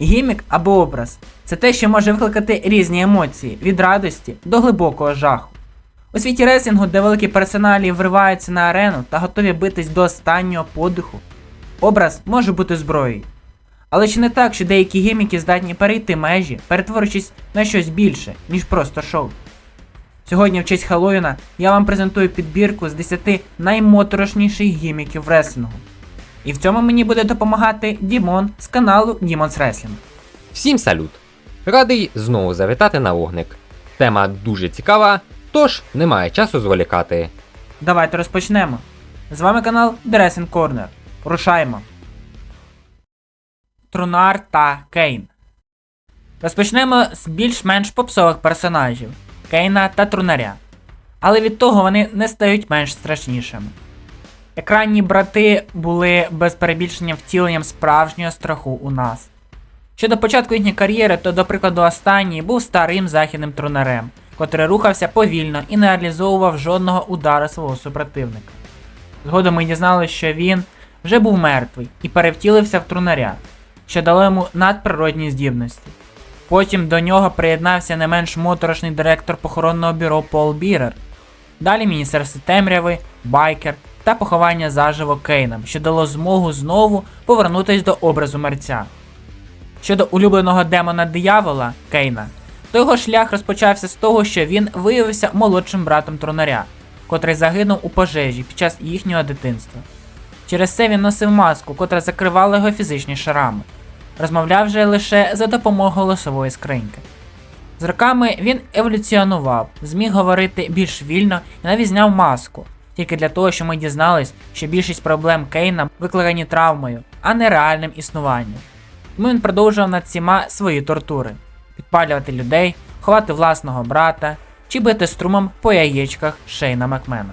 Гімік або образ це те, що може викликати різні емоції від радості до глибокого жаху. У світі реслінгу, де великі персоналі вриваються на арену та готові битись до останнього подиху, образ може бути зброєю. Але чи не так, що деякі гіміки здатні перейти межі, перетворюючись на щось більше, ніж просто шоу? Сьогодні, в честь Хеллоуіна, я вам презентую підбірку з 10 наймоторошніших гіміків в реслінгу. І в цьому мені буде допомагати Дімон з каналу Demon's Wrestling. Всім салют! Радий знову завітати на вогник. Тема дуже цікава, тож немає часу зволікати. Давайте розпочнемо. З вами канал The Wrestling Corner. Рушаємо. Трунар та Кейн. Розпочнемо з більш-менш попсових персонажів Кейна та Трунаря. Але від того вони не стають менш страшнішими. Екранні брати були без перебільшення втіленням справжнього страху у нас. Щодо початку їхньої кар'єри, то, до прикладу, останній був старим західним трунарем, котрий рухався повільно і не реалізовував жодного удару свого супротивника. Згодом ми дізналися, що він вже був мертвий і перевтілився в трунаря, що дало йому надприродні здібності. Потім до нього приєднався не менш моторошний директор похоронного бюро Пол Бірер. Далі Міністерство темряви, Байкер та поховання заживо Кейном, що дало змогу знову повернутися до образу мерця. Щодо улюбленого демона диявола Кейна, то його шлях розпочався з того, що він виявився молодшим братом тронаря, котрий загинув у пожежі під час їхнього дитинства. Через це він носив маску, котра закривала його фізичні шарами. Розмовляв же лише за допомогою голосової скриньки. З роками він еволюціонував, зміг говорити більш вільно і навіть зняв маску, тільки для того, щоб ми дізнались, що більшість проблем Кейна викликані травмою, а не реальним існуванням. Тому він продовжував над всіма свої тортури: підпалювати людей, ховати власного брата чи бити струмом по яєчках Шейна Макмена.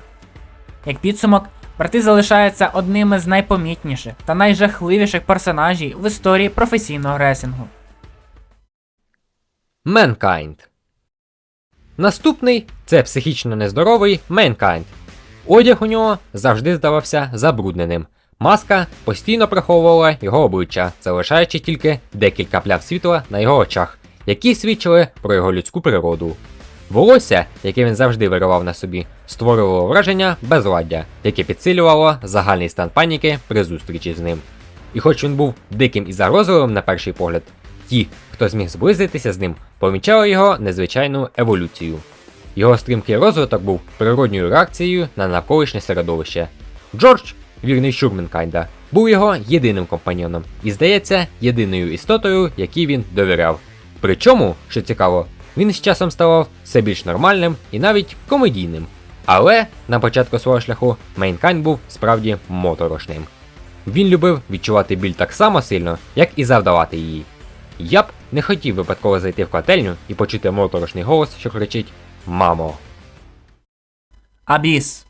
Як підсумок, брати залишаються одними з найпомітніших та найжахливіших персонажів в історії професійного ресінгу. Mankind. Наступний це психічно нездоровий Mankind. Одяг у нього завжди здавався забрудненим. Маска постійно приховувала його обличчя, залишаючи тільки декілька плям світла на його очах, які свідчили про його людську природу. Волосся, яке він завжди виривав на собі, створювало враження безладдя, яке підсилювало загальний стан паніки при зустрічі з ним. І хоч він був диким і загрозливим на перший погляд, ті, хто зміг зблизитися з ним, помічали його незвичайну еволюцію. Його стрімкий розвиток був природньою реакцією на навколишнє середовище. Джордж, вірний щурмен Кайнда, був його єдиним компаньйоном і, здається, єдиною істотою, якій він довіряв. Причому, що цікаво, він з часом ставав все більш нормальним і навіть комедійним. Але на початку свого шляху Мейнкайн був справді моторошним. Він любив відчувати біль так само сильно, як і завдавати її. Я б не хотів випадково зайти в котельню і почути моторошний голос, що кричить Мамо. Абіс.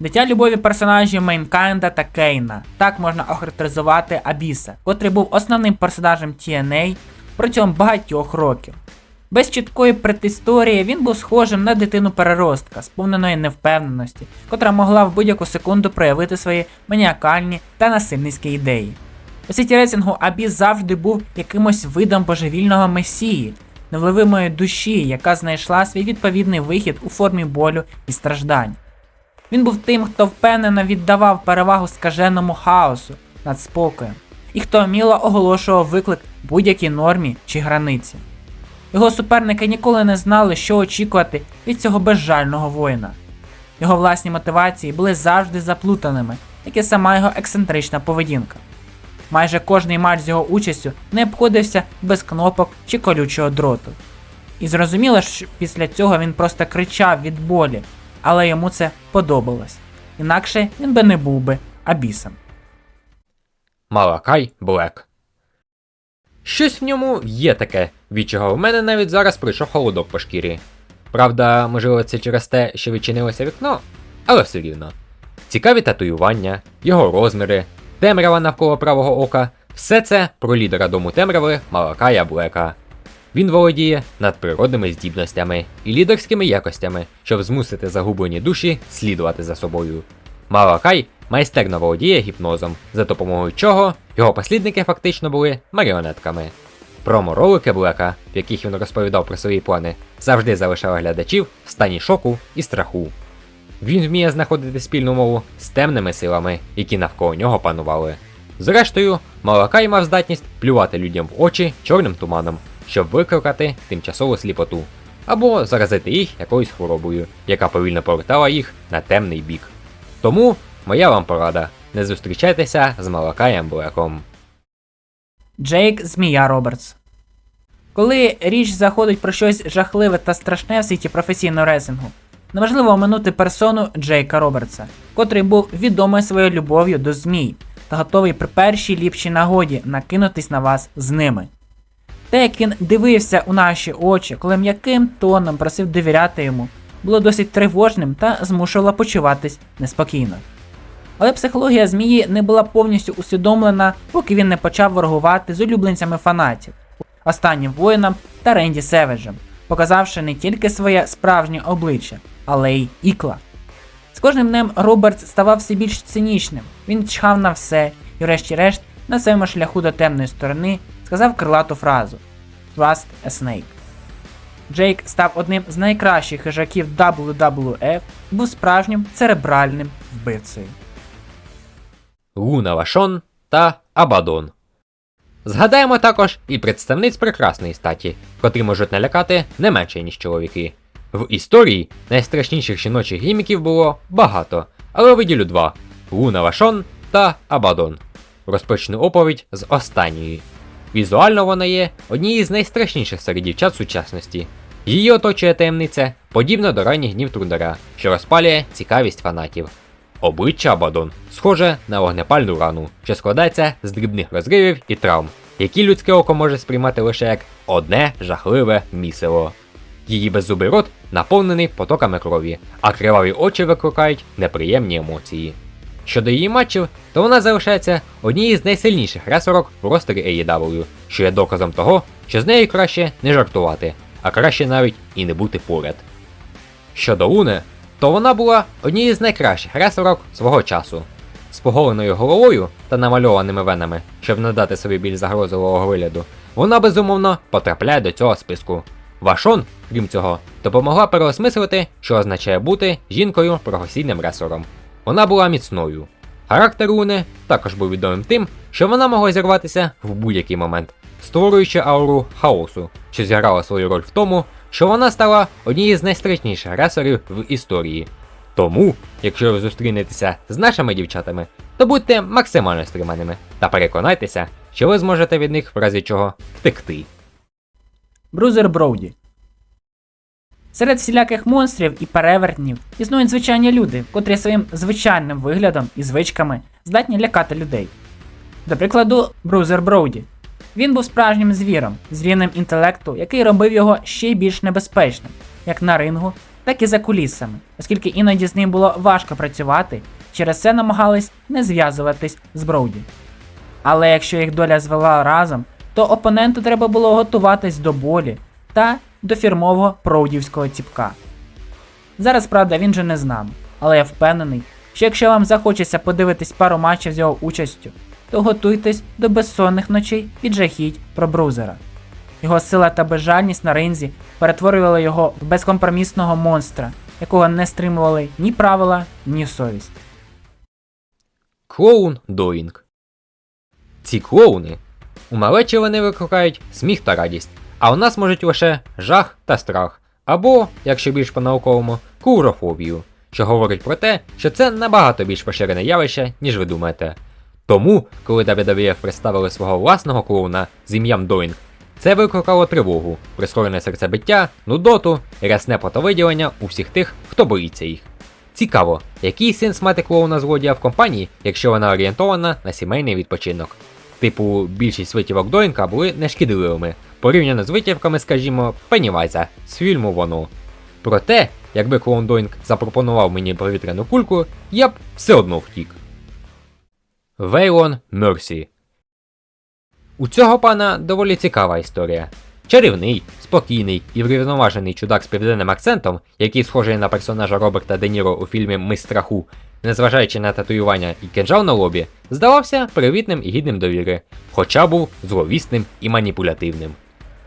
Дитя любові персонажів Мейнкайнда та Кейна. Так можна охарактеризувати Абіса, котрий був основним персонажем TNA протягом багатьох років. Без чіткої предісторії він був схожим на дитину переростка, сповненої невпевненості, котра могла в будь-яку секунду проявити свої маніакальні та насильницькі ідеї. У світі рейсингу Абіс завжди був якимось видом божевільного месії, невливимої душі, яка знайшла свій відповідний вихід у формі болю і страждань. Він був тим, хто впевнено віддавав перевагу скаженому хаосу над спокоєм, і хто вміло оголошував виклик будь-якій нормі чи границі. Його суперники ніколи не знали, що очікувати від цього безжального воїна. Його власні мотивації були завжди заплутаними, як і сама його ексцентрична поведінка. Майже кожний матч з його участю не обходився без кнопок чи колючого дроту. І зрозуміло, що після цього він просто кричав від болі, але йому це подобалось. Інакше він би не був би абісом. Малакай Блек. Щось в ньому є таке, від чого в мене навіть зараз прийшов холодок по шкірі. Правда, можливо, це через те, що відчинилося вікно, але все рівно. Цікаві татуювання, його розміри, темрява навколо правого ока все це про лідера дому темряви Малакая Блека. Він володіє надприродними здібностями і лідерськими якостями, щоб змусити загублені душі слідувати за собою. Малакай майстерно володіє гіпнозом, за допомогою чого його послідники фактично були маріонетками. Промо-ролики Блека, в яких він розповідав про свої плани, завжди залишали глядачів в стані шоку і страху. Він вміє знаходити спільну мову з темними силами, які навколо нього панували. Зрештою, Малакай мав здатність плювати людям в очі чорним туманом, щоб викликати тимчасову сліпоту, або заразити їх якоюсь хворобою, яка повільно повертала їх на темний бік. Тому моя вам порада: не зустрічайтеся з Малакаєм Блеком. Джейк Змія Робертс. Коли річ заходить про щось жахливе та страшне в світі професійного ресингу, неможливо оминути персону Джейка Робертса, котрий був відомий своєю любов'ю до змій та готовий при першій ліпшій нагоді накинутись на вас з ними. Те, як він дивився у наші очі, коли м'яким тоном просив довіряти йому, було досить тривожним та змушувало почуватись неспокійно. Але психологія змії не була повністю усвідомлена, поки він не почав ворогувати з улюбленцями фанатів, останнім воїном та Ренді Севеджем, показавши не тільки своє справжнє обличчя, але й ікла. З кожним днем Робертс ставав все більш цинічним, він чхав на все і, врешті-решт, на своєму шляху до темної сторони сказав крилату фразу Trust a Snake. Джейк став одним з найкращих хижаків WWF і був справжнім церебральним вбивцею. Луна Вашон та Абадон. Згадаємо також і представниць прекрасної статі, котрі можуть налякати не менше, ніж чоловіки. В історії найстрашніших жіночих гіміків було багато, але виділю два: Луна Вашон та Абадон. Розпочну оповідь з останньої. Візуально вона є однією з найстрашніших серед дівчат сучасності. Її оточує таємниця, подібно до ранніх днів Трудера, що розпалює цікавість фанатів. Обличчя Абадон схоже на вогнепальну рану, що складається з дрібних розривів і травм, які людське око може сприймати лише як одне жахливе місиво. Її беззубий рот наповнений потоками крові, а криваві очі викликають неприємні емоції. Щодо її матчів, то вона залишається однією з найсильніших ресорок в ростері AEW, що є доказом того, що з нею краще не жартувати, а краще навіть і не бути поряд. Щодо Луни, то вона була однією з найкращих ресорок свого часу. З поголеною головою та намальованими венами, щоб надати собі більш загрозливого вигляду, вона безумовно потрапляє до цього списку. Вашон, крім цього, допомогла переосмислити, що означає бути жінкою професійним ресором. Вона була міцною. Характер Луни також був відомим тим, що вона могла зірватися в будь-який момент, створюючи ауру хаосу, що зіграла свою роль в тому, що вона стала однією з найстрашніших ресорів в історії. Тому, якщо ви зустрінетеся з нашими дівчатами, то будьте максимально стриманими та переконайтеся, що ви зможете від них в разі чого втекти. Брузер Броуді. Серед всіляких монстрів і перевертнів існують звичайні люди, котрі своїм звичайним виглядом і звичками здатні лякати людей. До прикладу, Брузер Броуді. Він був справжнім звіром, з рівнем інтелекту, який робив його ще більш небезпечним, як на рингу, так і за кулісами, оскільки іноді з ним було важко працювати, через це намагались не зв'язуватись з Броуді. Але якщо їх доля звела разом, то опоненту треба було готуватись до болі та до фірмового проудівського ціпка. Зараз, правда, він же не з нами, але я впевнений, що якщо вам захочеться подивитись пару матчів з його участю, то готуйтесь до безсонних ночей від жахіть про брузера. Його сила та безжальність на ринзі перетворювали його в безкомпромісного монстра, якого не стримували ні правила, ні совість. Клоун Доїнг. Ці клоуни у малечі вони викликають сміх та радість, а у нас можуть лише жах та страх, або, якщо більш по-науковому, курофобію, що говорить про те, що це набагато більш поширене явище, ніж ви думаєте. Тому, коли WWF представили свого власного клоуна з ім'ям Доїнг, це викликало тривогу, прискорене серцебиття, нудоту рясне потовиділення у всіх тих, хто боїться їх. Цікаво, який сенс мати клоуна злодія в компанії, якщо вона орієнтована на сімейний відпочинок. Типу, більшість витівок Доінка були нешкідливими, порівняно з витівками, скажімо, Пеннівайза з фільму Воно. Проте, якби клоун Доінк запропонував мені повітряну кульку, я б все одно втік. Вейлон Мерсі У цього пана доволі цікава історія. Чарівний, спокійний і врівноважений чудак з південним акцентом, який схожий на персонажа Роберта Де Ніро у фільмі Ми страху, незважаючи на татуювання і кинжал на лобі, здавався привітним і гідним довіри, хоча був зловісним і маніпулятивним.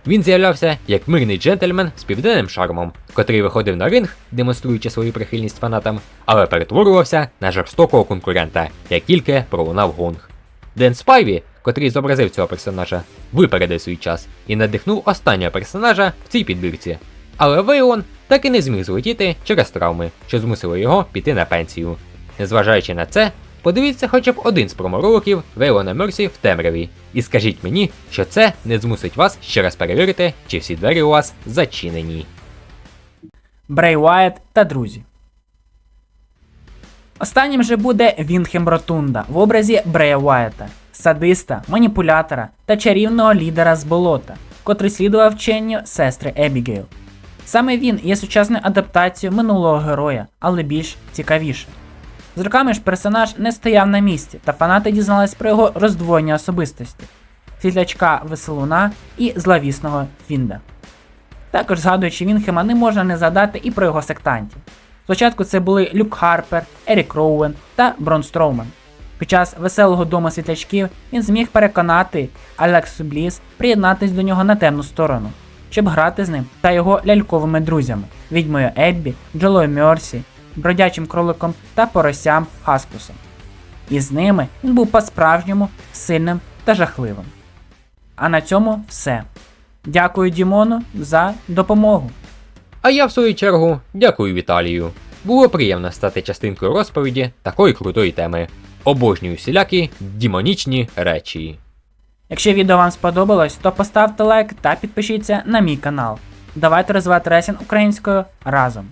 Він з'являвся як мирний джентльмен з південним шармом, котрий виходив на ринг, демонструючи свою прихильність фанатам, але перетворювався на жорстокого конкурента, як тільки пролунав гонг. Ден Спайві, котрий зобразив цього персонажа, випередив свій час і надихнув останнього персонажа в цій підбірці. Але Вейлон так і не зміг злетіти через травми, що змусило його піти на пенсію. Незважаючи на це, подивіться хоча б один з промороликів Вейлона Мерсі в темряві, і скажіть мені, що це не змусить вас ще раз перевірити, чи всі двері у вас зачинені. Брей Уайт та друзі. Останнім же буде Вінхем Ротунда в образі Брея Уайта, садиста, маніпулятора та чарівного лідера з болота, котрий слідував вченню сестри Ебігейл. Саме він є сучасною адаптацією минулого героя, але більш цікавіше. З роками ж персонаж не стояв на місці, та фанати дізнались про його роздвоєння особистості, світлячка веселуна і зловісного Фінда. Також згадуючи Вінхема, не можна не згадати і про його сектантів. Спочатку це були Люк Харпер, Ерік Роуен та Брон Строуман. Під час веселого дому світлячків він зміг переконати Алексу Бліс приєднатись до нього на темну сторону, щоб грати з ним та його ляльковими друзями відьмою Еббі, Джолою Мерсі, бродячим кроликом та поросям Хаскусом. І з ними він був по-справжньому сильним та жахливим. А на цьому все. Дякую Дімону за допомогу. А я, в свою чергу, дякую Віталію. Було приємно стати частинкою розповіді такої крутої теми. Обожнюю всілякі дімонічні речі. Якщо відео вам сподобалось, то поставте лайк та підпишіться на мій канал. Давайте розвивати ресін українською разом.